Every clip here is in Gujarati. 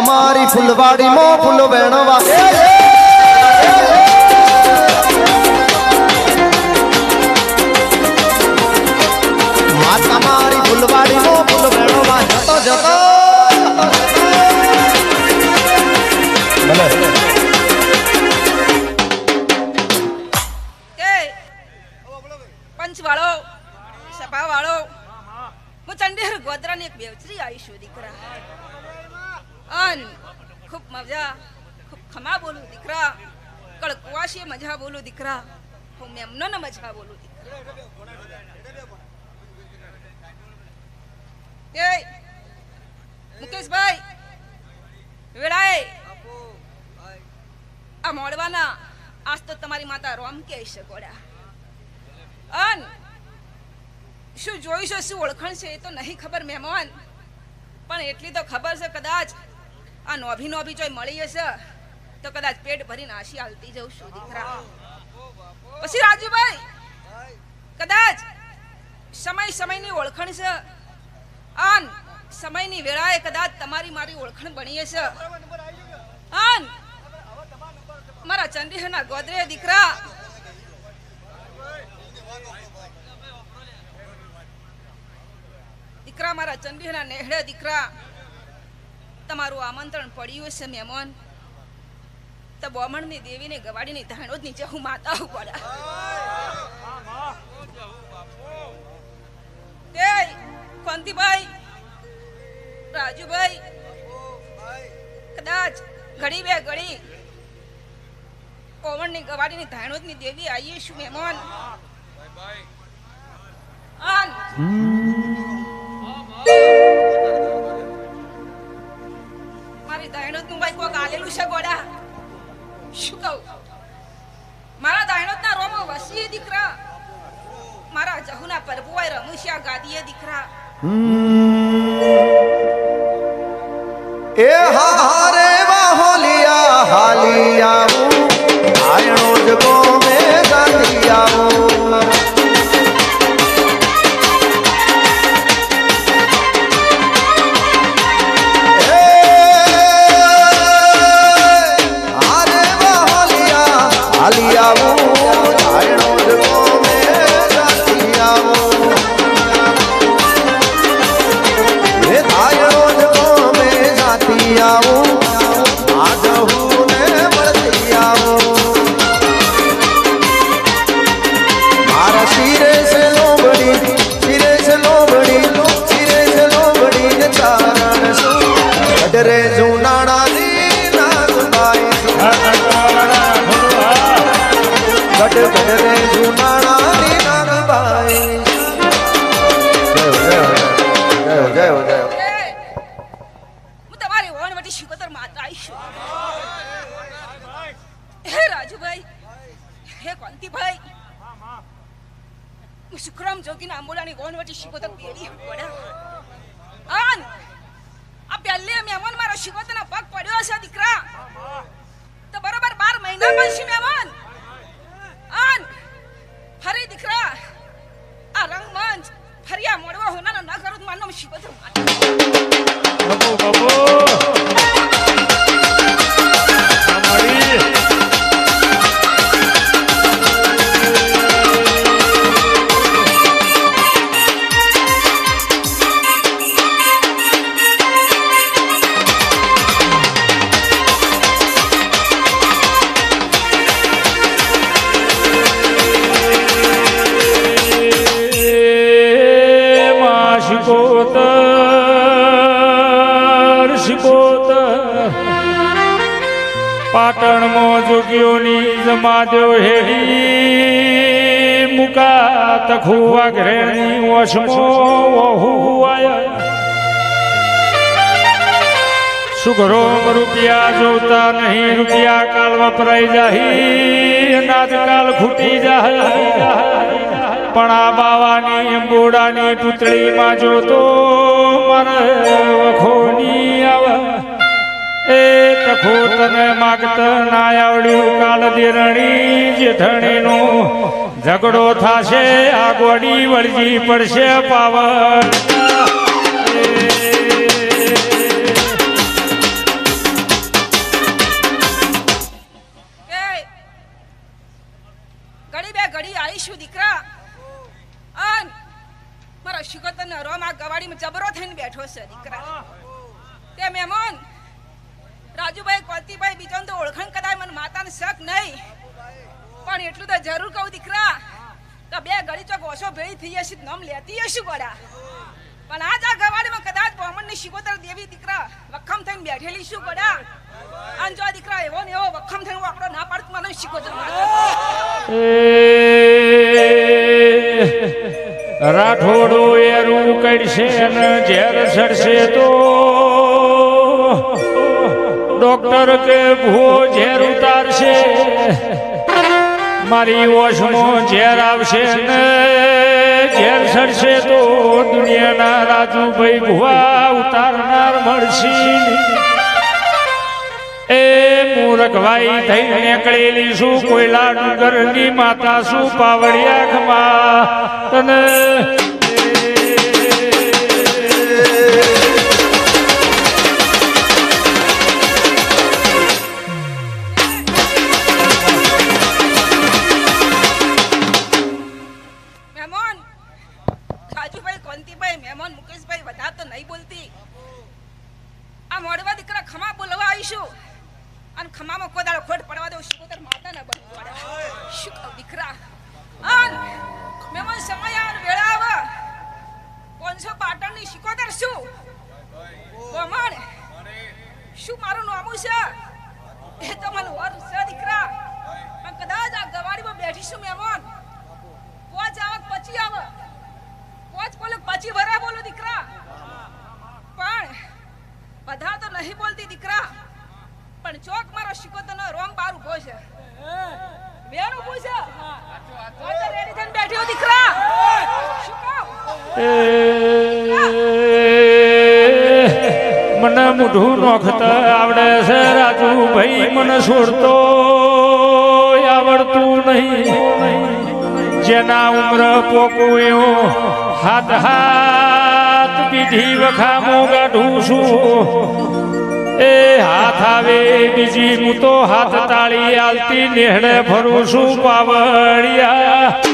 ਮਾਰੀ ਫੁੱਲਵਾੜੀ ਮੋ ਫੁੱਲ ਵੈਣਵਾ કળકવાશી મજા બોલો દીકરા. હું એમનો ને મજા બોલું દીકરા. મુકેશભાઈ, વેળાએ. આ મોડવાના. આજ તો તમારી માતા રોમ કે છે અન, શું જોઈશો, શું ઓળખણ છે એ તો નહીં ખબર, મહેમાન. પણ એટલી તો ખબર છે કદાચ આ નોભી નોભી જોઈ મળી હશે. તો કદાચ પેટ ભરીને આશી હાલતી જઉં છું, દીકરા. પછી રાજુભાઈ, કદાચ સમય સમયની ઓળખણ છે. આન સમયની વેળાએ કદાચ તમારી મારી ઓળખણ બની છે આન મારા ચંદીહના ગોદરે, દીકરા. દીકરા, મારા ચંદીહના નેહડે દીકરા. તમારું આમંત્રણ પડ્યું છે મહેમાન. તો બોમણની દેવીને ગવાડીની ધાણો નીચે હું માતા પડ્યા એ રાજુભાઈ, કદાચ ઘડી બે ઘડી કોમણની ગવાડીની ધાણોદની દેવી આવીએ છું મહેમાન. મારી ધાણોદનું ભાઈ કોક આલેલું છે ગોડા. શું કહું? મારા ધાણોદના રોમો વસીએ દીકરા. મારા જહુના પરભુવાય રમુશિયા ગાદીએ દીકરા. મહિના પછી મહેમાન આન ફરી દીકરા આ રંગમંચ ફરિયા મોડવા હોનાનો ન કરું તો મારનો શિકોતર માતા બાપુ બાપુ પાટણમાં જોગીઓની જમાદ્યો હેડી મુકા તખુવા ઘરેણી વશમો વહુવાયા સુગરો રૂપિયા જોતા નહીં, રૂપિયા કાલ વપરાઈ જાહી, અનાજ કાલ ખૂટી જાય પણ આ બાવાની અંબોડાની પૂતળીમાં જોતો મને વખોની આવે. તને માગત ના આવડ્યું કાલ દેરણી જેઠણીનું ઝઘડો થાશે આ ગોડી વળજી પડશે પાવર દીકરા. મારા શુગર તને રોમાં ગવાડીમાં જબરો થઈને બેઠો છે, દીકરા. પણ એટલું તો જરૂર કહું દીકરા. તો બે ગળી ચોક ઓછો ભેળી થઈ હશે, નમ લેતી હશું ગોડા. પણ આજ આ ગવાડીમાં કદાચ બ્રાહ્મણની શિકોતર દેવી દીકરા વખમ થઈને બેઠેલી શું ગોડા? અને જો દીકરા એવો ને એવો વખમ થઈને હું આપણો ના પાડત, મને શિકોતર રાઠોડો એરું કડશે ને ઝેર સડશે તો ડોક્ટર કે ભૂ ઝેર ઉતારશે. મારી ઓશમાં ઝેર આવશે ને ઝેર સડશે તો દુનિયાના રાજુભાઈ ભુવા ઉતારનાર મળશે એ મૂરખભાઈ થઈ નીકળેલી શું? કોયલા ડુંગરની માતા શું? પાવડિયા ખમા તને અને ખમામાં કોઈ દાડો ખોટ પડવા દઉં, શિકોતર માતા ના બનવું પડે. શું દીકરા? અન મહેમાન સમય આવે, વેળા આવે. પાંચસો પાટણની શિકોતર શું? કોમણ શું મારું નામું છે? એ તો મને વર છે, દીકરા. પણ કદાચ આ ગવાડીમાં બેઠીશું મહેમાન પોચ આવક પછી આવે. પોચ બોલે, પછી ભરા બોલો, દીકરા. પણ બધા તો નહીં બોલતી, દીકરા. પણ ચોક મારો શિકોતરનો રોમ બાર ઊભો છે વેણ ઉભું મને મૂઢું નોખતા આવડે છે રાજુ ભાઈ મને છોડતો આવડતું નહીં. જેના ઉમ્ર એવું હાથ હાથ બીજી વખામો ગાઢું છું. એ હાથ આવે બીજી હું તો હાથ તાળી આલતી નેહડે ફરું છું પાવડિયા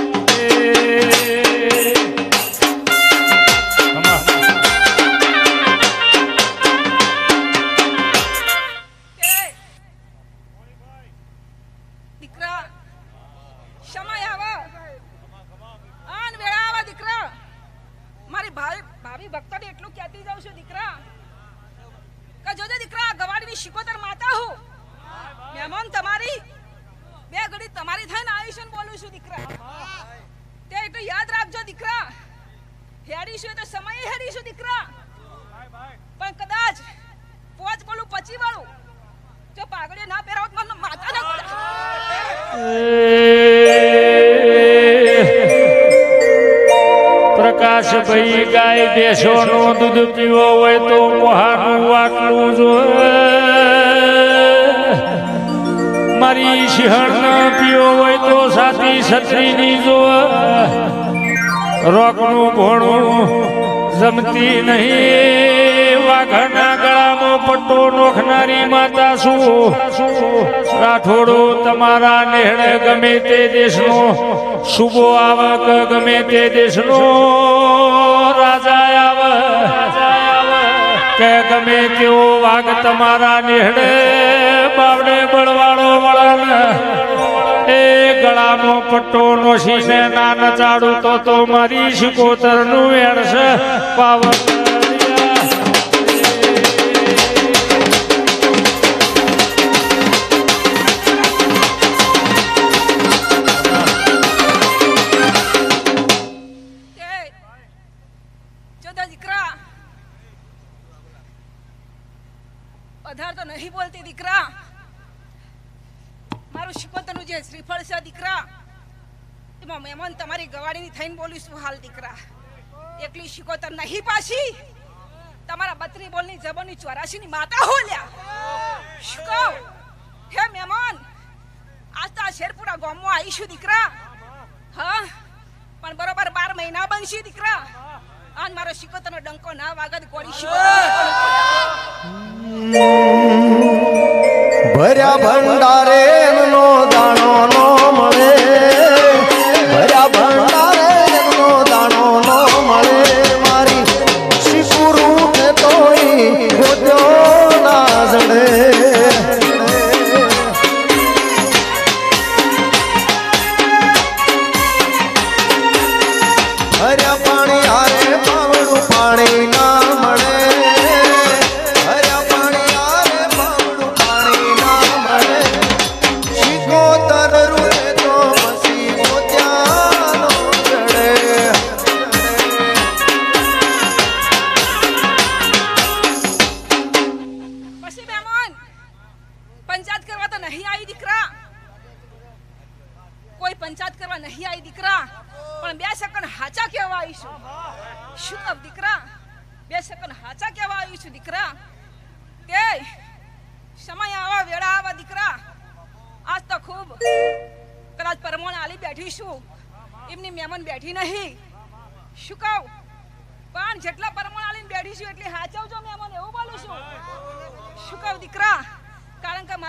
પડે પ્રકાશભાઈ ગાય ભેંસોનો દૂધ પીવો હોય તો મોહાનું વાટલું જો મારી સિંહણ પીવો હોય તો સાથી છત્રીની જો રોકનું ભોણું જમતી નહીં. વાઘના ગળામાં પટ્ટો નોખનારી માતા શું? રાઠોડો તમારા નેહણે ગમે તે દેશનો. શુભો આવક ગમે તે દેશનો. રાજા આવ, કે ગમે તેવો વાઘ તમારા નેહડે. બાવડે બળવાળો વળન. એ ગળામાં પટ્ટો નોશીને ના નચાડું તો તો મારી શિકોતરનું વેણશે. પાવર વધારે તો નહીં બોલતી દીકરા. મારું શિકોતરનું જે શ્રીફળ છે દીકરા, એમાં મહેમાન તમારી ગવાડીની થઈને બોલીશું હાલ દીકરા. એકલી શિકોતર નહીં પાછી. તમારા બત્રી બોલની જબરની ચોરાશી ની માતા હોલ્યા શું કહું? હે મહેમાન, આજ તો આ શેરપુરા ગામમાં આવીશું દીકરા. હા, પણ બરોબર બાર મહિના બનશે દીકરા. આન મારો શિકોતરનો ડંકો ના વાગત ગોળી શિકોતર ભર્યા ભંડારે નો દાણો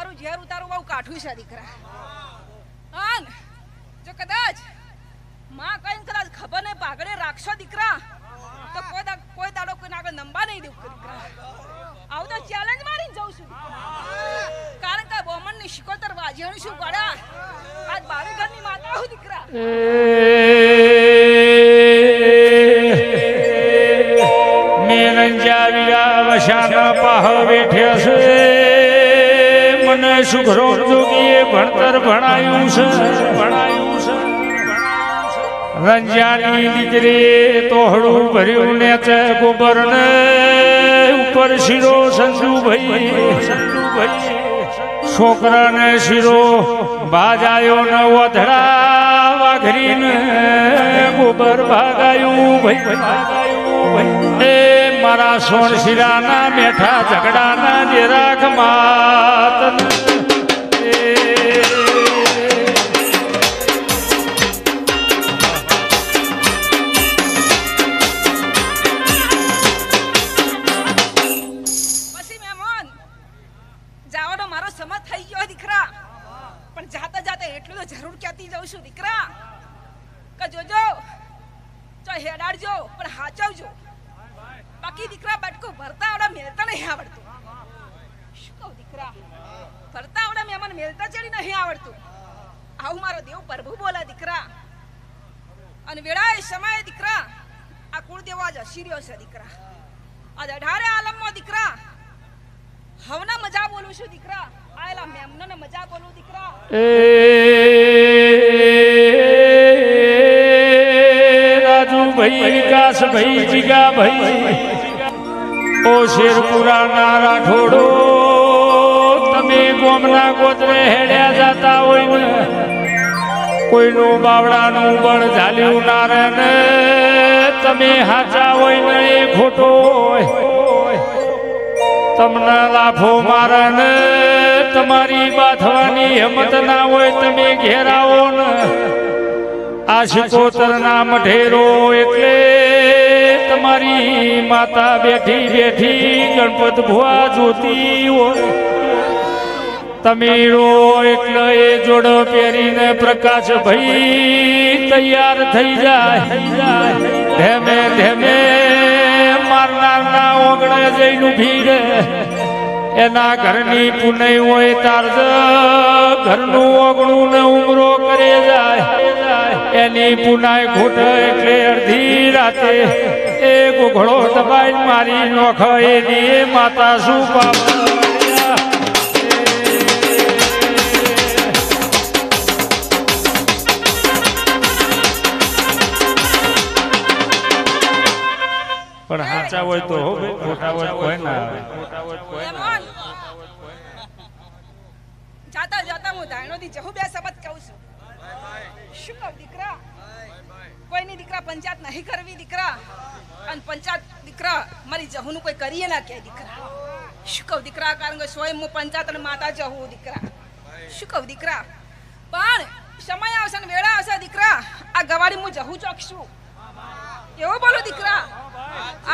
મારું ઝેર ઉતારું બહુ કાઠું છે, દીકરા. અન જો કદાચમાં કઈ કદાચ ખબર નહીં પાગડે રાખશો, દીકરા. તો કોઈ દા કોઈ દાડો કોઈને આગળ નંબા નહીં દેવું દીકરા. આવું તો ચેલેન્જ મારીને જઉં છું. કારણ કે બોમનની શિકોતર વાજ્યાનું શું પડ્યા આજ બારે ઘરની માતા હું, દીકરા. મેરંજા વિરા વશાના પાહ બેઠ્યા છે. મને સુખરો જોગીએ ભણતર ભણાયું છે. ભણાયું છે રંજાની દીકરી તોહડું ભર્યું ને તે ગોબર ને ઉપર શીરો સંજુભાઈ સંજુભાઈ છોકરાને શીરો બાજાયો ન વધડા વાઘરીને ગોબર ભાગાયું ભાઈ ભાઈ. એ મારા સોણ શિરાના મેઠા ઝઘડાના માત. જાતા જાતા એટલું જરૂર દીકરા? કે જોજો હેડાડજો, પણ હાચવજો. બાકી દીકરા બટકો ભરતા આવડા મેલતા નહીં આવડતું. શું કહું દીકરા? ભરતા આવડા મને મેલતા ચડી નહીં આવડતું. આવું મારો દેવ પ્રભુ બોલા દીકરા. અને વેળાએ સમયે દીકરા, આ કુળદેવો આજ હસીર્યો છે દીકરા. આજ અઢારે આલમમાં દીકરા. હવના મજા બોલું છું દીકરા. આયેલા મેમનોને મજા બોલું દીકરા. એ રાજુભાઈ, વિકાસભાઈ, જીગાભાઈ. ઓ શેરપુરા ના રાઠોડો. તમે ગોમના ગોત્રે હેડ્યા જાતા હોય ને, કોઈનું બાવડાનું બળ ઝાલ્યું ના તમે હાચા હોય ને એ ખોટો હોય. તમને લાફો મારે ને તમારી બાથવાની હિંમત ના હોય તમે ઘેરાવો ને. આ શિકોતર ના મઢેરો એટલે તમારી માતા બેઠી બેઠી ગણપત ભુવા જોતી હોય. તમે એટલે એ જોડો પહેરીને પ્રકાશ ભાઈ તૈયાર થઈ જાય. ધેમે ધેમે મારનારના ઓગણે જઈને ભીડ એના ઘરની પુનઈ હોય તાર ઘરનું ઓગણું ને ઉમરો કરે જાય. એની પુનાય ખોટ એટલે અડધી રાતે એ દબાઈ મારી નોખ એની માતા શું પાપ પણ સાચા હોય તો હો ખોટા હોય કોઈ ના આવે. જાતા જાતા હું ધાયણોથી જહુ બે શબ્દ કહું છું. શું કહું, દીકરા? કોઈની દીકરા પંચાયત નહીં કરવી, દીકરા? અને પંચાયત દીકરા, મારી જહુનું કોઈ કરીએ ના કે દીકરા. શું કહું દીકરા, કારણ કે સ્વયં હું પંચાયત અને માતા જહું દીકરા. શું કહું દીકરા? પણ સમય આવશે ને વેળા આવશે દીકરા. આ ગવાડી હું જહું ચોકશું. એવું બોલો દીકરા?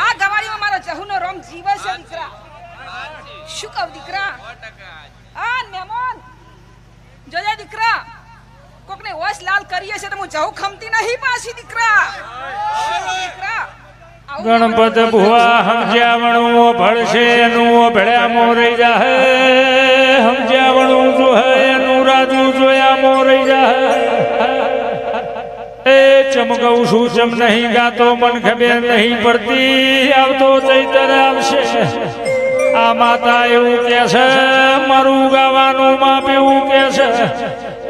આ ગવાડીમાં મારો જહુનો રોમ જીવે છે દીકરા. શું કહું દીકરા? આ મહેમાન, જોજે દીકરા. કોકને હોશ લાલ કરીએ છે તો હું જહું ખમતી નહીં પાછી દીકરા. દીકરા? ગણપત ભુવા સમજાવણું ભળશે એનું ભળ્યા મોરઈ જાહે સમજાવણું જો હે એનું રાજુ જોયા મોરઈ જાહે. એ ચમકવું છું ચમ નહીં ગાતો મન ખબર નહીં પડતી, આવતો ચૈતર આવશે. આ માતા એવું કે છે, મારું ગાવાનું માપ એવું કે છે.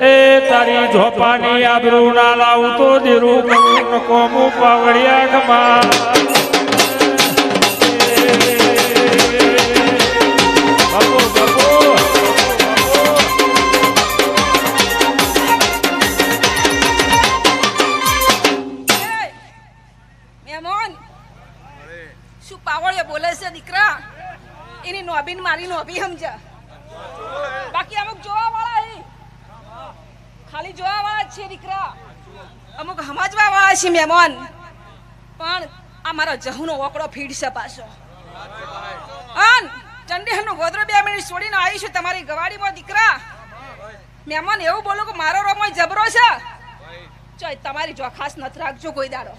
એ તારી ઝોપાની આબરૂ ના લાવું તો દીરું કરું કોમું પાવડિયા ખમા નોબીન મારી નોબી સમજા બાકી અમુક જોવા વાળા હે. ખાલી જોવા વાળા છે દીકરા. અમુક સમજવા વાળા છે મહેમાન. પણ આ મારો જહુનો ઓકડો ફીડશે પાછો. અન ચંડીહરનો ગોદરો બે મિનિટ છોડીને આવી છું તમારી ગવાડીમાં, દીકરા. મહેમાન એવું બોલો કે મારો રોમો જબરો છે. ચોય, તમારી જોખાસ નથી રાખજો કોઈ દાડો.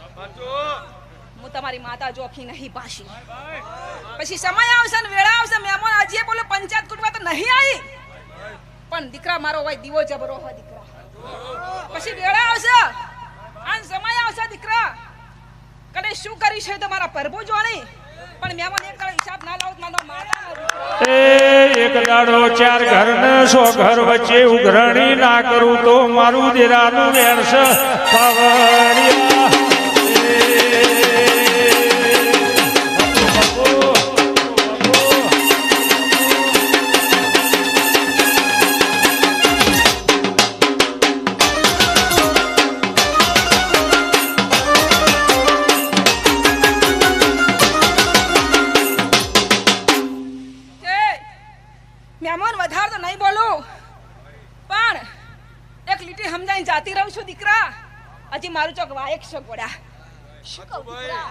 હું તમારી માતા જોખી નહીં પાછી. પછી સમય આવશે ને વેળા આવશે, મહેમાન આજે બોલે, પંચાયત કુટમાં તો નહીં આવી. પણ દીકરા મારો હોય, દીવો જબરો હોય દીકરા. પછી વેળા આવશે અને સમય આવશે દીકરા. કને શું કરી છે તો મારા પ્રભુ જોણી પણ મહેમાન એક દાડો હિસાબ ના લાવું માનો માતા એ એક દાડો ચાર ઘર ને સો ઘર વચ્ચે ઉઘરણી ના કરું તો મારું દેરાનું વેણસ પાવડિયા મહેમાન વધારે તો નહીં બોલું. પણ એક લીટી સમજાઈને જાતી રહું છું દીકરા. હજી મારું ચોક વાયક છો ગોડા. શું કહું દીકરા?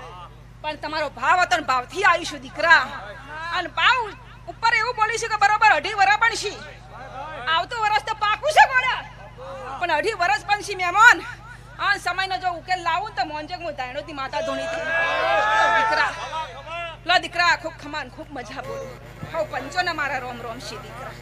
પણ તમારો ભાવ હતો ભાવથી આવી છું દીકરા. અને ભાવ ઉપર એવું બોલી છે કે બરોબર અઢી વરા પણ છી આવતું વરસ તો પાકું છે ગોડા. પણ અઢી વરસ પણ છી મહેમાન. આ સમયનો જો ઉકેલ લાવું તો મોંજક હું દાયણોથી માતા ધોણી દીકરા. લો દીકરા ખૂબ ખમાન ખૂબ મજા બોલું. હવ પંચો ને મારા રોમ રોમ શી દીકરા.